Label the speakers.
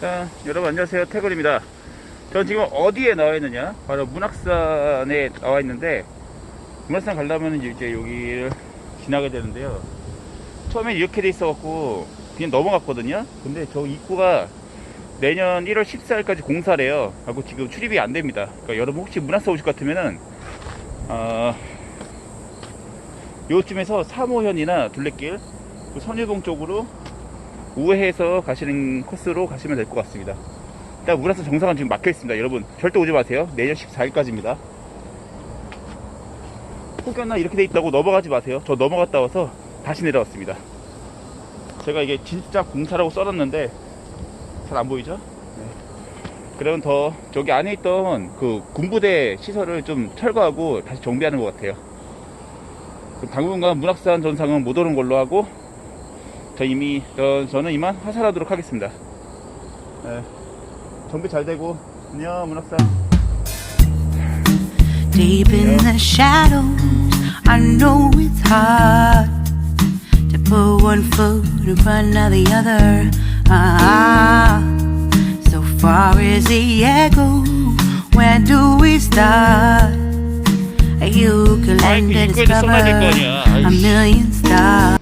Speaker 1: 자, 여러분 안녕하세요. 태글입니다. 전 지금 어디에 나와 있느냐? 바로 문학산에 나와 있는데, 문학산 가려면 이제 여기를 지나게 되는데요. 처음에 이렇게 돼 있어 갖고, 그냥 넘어갔거든요? 근데 저 입구가 내년 1월 14일까지 공사래요. 하고 지금 출입이 안 됩니다. 그러니까 여러분 혹시 문학산 오실 것 같으면은, 어, 요쯤에서 3호현이나 둘레길, 그 선유봉 쪽으로 우회해서 가시는 코스로 가시면 될 것 같습니다. 일단 우라산 정상은 지금 막혀 있습니다. 여러분 절대 오지 마세요. 내년 14일까지입니다. 혹여나 이렇게 돼 있다고 넘어가지 마세요. 저 넘어갔다 와서 다시 내려왔습니다. 제가 이게 진짜 공사라고 써놨는데 잘 안 보이죠? 네. 그러면 더 저기 안에 있던 그 군부대 시설을 좀 철거하고 다시 정비하는 것 같아요. 당분간 문학산 전상은 못 오는 걸로 하고 저 이미 저, 저는 이만 하산하도록 하겠습니다. 네. 정비 잘 되고 안녕 문학산.
Speaker 2: Deep in the shadows, I know it's hard to put one foot in front of the other. Ah, so far is the echo. Where do we start? You can learn to discover a million stars.